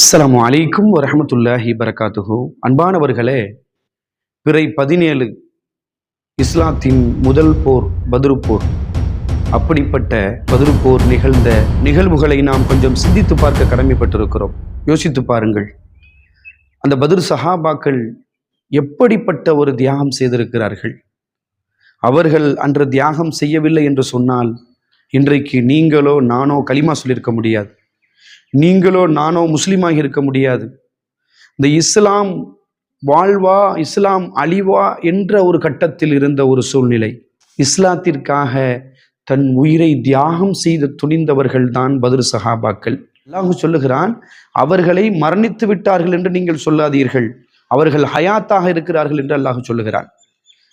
அஸ்லாம் அலைக்கும் வரமத்துல்லாஹி வரகாத்துஹு. அன்பானவர்களே பிறை பதினேழு இஸ்லாத்தின் முதல் போர் பதிருப்போர் போர். அப்படிப்பட்ட பதிருப்போர் நிகழ்ந்த நிகழ்வுகளை நாம் கொஞ்சம் சிந்தித்து பார்க்க கடமைப்பட்டிருக்கிறோம். யோசித்து பாருங்கள். அந்த பதிர் சஹாபாக்கள் எப்படிப்பட்ட ஒரு தியாகம் செய்திருக்கிறார்கள்? அவர்கள் அன்று தியாகம் செய்யவில்லை என்று சொன்னால் இன்றைக்கு நீங்களோ நானோ களிமா சொல்லியிருக்க முடியாது. நீங்களோ நானோ முஸ்லீமாக இருக்க முடியாது. இந்த இஸ்லாம் வாழ்வா இஸ்லாம் அழிவா என்ற ஒரு கட்டத்தில் இருந்த ஒரு சூழ்நிலை. இஸ்லாத்திற்காக தன் உயிரை தியாகம் செய்து துணிந்தவர்கள் தான் பதில் சஹாபாக்கள். அல்லாஹு சொல்லுகிறான் அவர்களை மரணித்து விட்டார்கள் என்று நீங்கள் சொல்லாதீர்கள். அவர்கள் ஹயாத்தாக இருக்கிறார்கள் என்று அல்லாஹு சொல்லுகிறான்.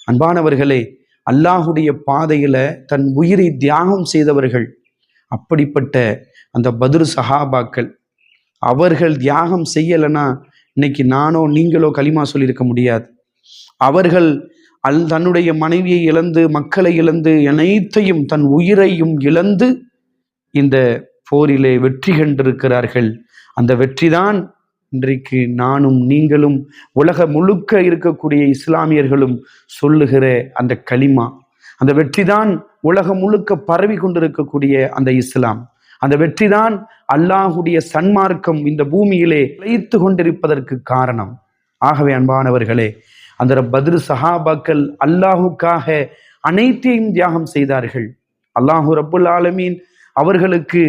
அன்பானவர்களே அல்லாஹுடைய பாதையில தன் உயிரை தியாகம் செய்தவர்கள் அப்படிப்பட்ட அந்த பதிரு சஹாபாக்கள் அவர்கள் தியாகம் செய்யலைன்னா இன்னைக்கு நானோ நீங்களோ களிமா சொல்லியிருக்க முடியாது. அவர்கள் அல் தன்னுடைய மனைவியை இழந்து மக்களை இழந்து அனைத்தையும் தன் உயிரையும் இழந்து இந்த போரிலே வெற்றி கண்டிருக்கிறார்கள். அந்த வெற்றிதான் இன்றைக்கு நானும் நீங்களும் உலக முழுக்க இருக்கக்கூடிய இஸ்லாமியர்களும் சொல்லுகிற அந்த களிமா. அந்த வெற்றிதான் உலகம் முழுக்க பரவி கொண்டிருக்கக்கூடிய அந்த இஸ்லாம். அந்த வெற்றிதான் அல்லாஹுடைய சன்மார்க்கம் இந்த பூமியிலே வைத்து கொண்டிருப்பதற்கு காரணம். ஆகவே அன்பானவர்களே அந்த பதிரு சஹாபாக்கள் அல்லாஹுக்காக அனைத்தையும் தியாகம் செய்தார்கள். அல்லாஹு ரப்புல் ஆலமீன் அவர்களுக்கு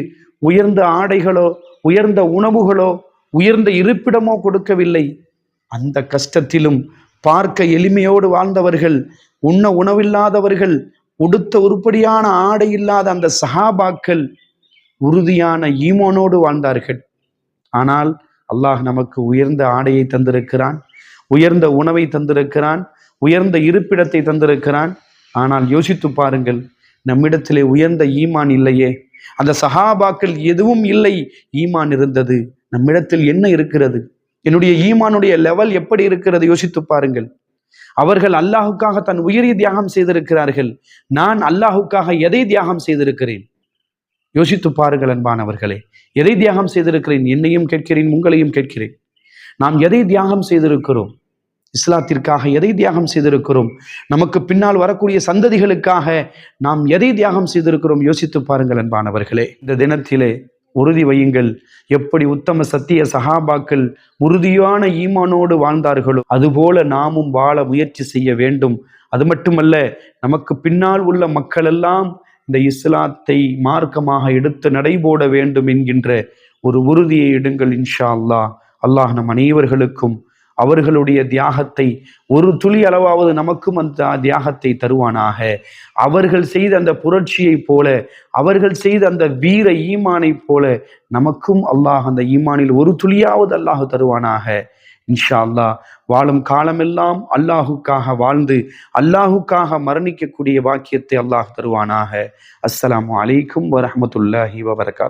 உயர்ந்த ஆடைகளோ உயர்ந்த உணவுகளோ உயர்ந்த இருப்பிடமோ கொடுக்கவில்லை. அந்த கஷ்டத்திலும் பார்க்க எளிமையோடு வாழ்ந்தவர்கள் உண்ண உணவில்லாதவர்கள் உடுத்த உருப்படியான ஆடை இல்லாத அந்த சஹாபாக்கள் உறுதியான ஈமோனோடு வாழ்ந்தார்கள். ஆனால் அல்லாஹ் நமக்கு உயர்ந்த ஆடையை தந்திருக்கிறான் உயர்ந்த உணவை தந்திருக்கிறான் உயர்ந்த இருப்பிடத்தை தந்திருக்கிறான். ஆனால் யோசித்து பாருங்கள் நம்மிடத்திலே உயர்ந்த ஈமான் இல்லையே. அந்த சஹாபாக்கள் எதுவும் இல்லை ஈமான் இருந்தது. நம்மிடத்தில் என்ன இருக்கிறது? என்னுடைய ஈமானுடைய லெவல் எப்படி இருக்கிறது யோசித்து பாருங்கள். அவர்கள் அல்லாஹுக்காக தன் உயிரை தியாகம் செய்திருக்கிறார்கள். நான் அல்லாஹுக்காக எதை தியாகம் செய்திருக்கிறேன்? யோசித்து பாருங்கள் அன்பானவர்களே. எதை தியாகம் செய்திருக்கிறேன்? என்னையும் கேட்கிறேன் உங்களையும் கேட்கிறேன். நாம் எதை தியாகம் செய்திருக்கிறோம்? இஸ்லாத்திற்காக எதை தியாகம் செய்திருக்கிறோம்? நமக்கு பின்னால் வரக்கூடிய சந்ததிகளுக்காக நாம் எதை தியாகம் செய்திருக்கிறோம்? யோசித்து பாருங்கள் அன்பானவர்களே. இந்த தினத்திலே உறுதி வையுங்கள். எப்படி உத்தம சத்திய சகாபாக்கள் உறுதியான ஈமானோடு வாழ்ந்தார்களோ அதுபோல நாமும் வாழ முயற்சி செய்ய வேண்டும். அது மட்டுமல்ல நமக்கு பின்னால் உள்ள மக்களெல்லாம் இந்த இஸ்லாத்தை மார்க்கமாக எடுத்து நடைபோட வேண்டும் என்கின்ற ஒரு உறுதியை எடுங்கள் இன்ஷா அல்லாஹ். அல்லாஹ் நம் அனைவர்களுக்கும் அவர்களுடைய தியாகத்தை ஒரு துளி அளவாவது நமக்கும் அந்த தியாகத்தை தருவானாக. அவர்கள் செய்த அந்த புரட்சியை போல அவர்கள் செய்த அந்த வீர ஈமானை போல நமக்கும் அல்லாஹ் அந்த ஈமானில் ஒரு துளியாவது அல்லாஹ் தருவானாக. இன்ஷா அல்லாஹ் வாழும் காலமெல்லாம் அல்லாஹுக்காக வாழ்ந்து அல்லாஹுக்காக மரணிக்கக்கூடிய வாக்கியத்தை அல்லாஹ் தருவானாக. அஸ்ஸலாமு அலைக்கும் வரஹமத்துல்லாஹி வபரகாத்.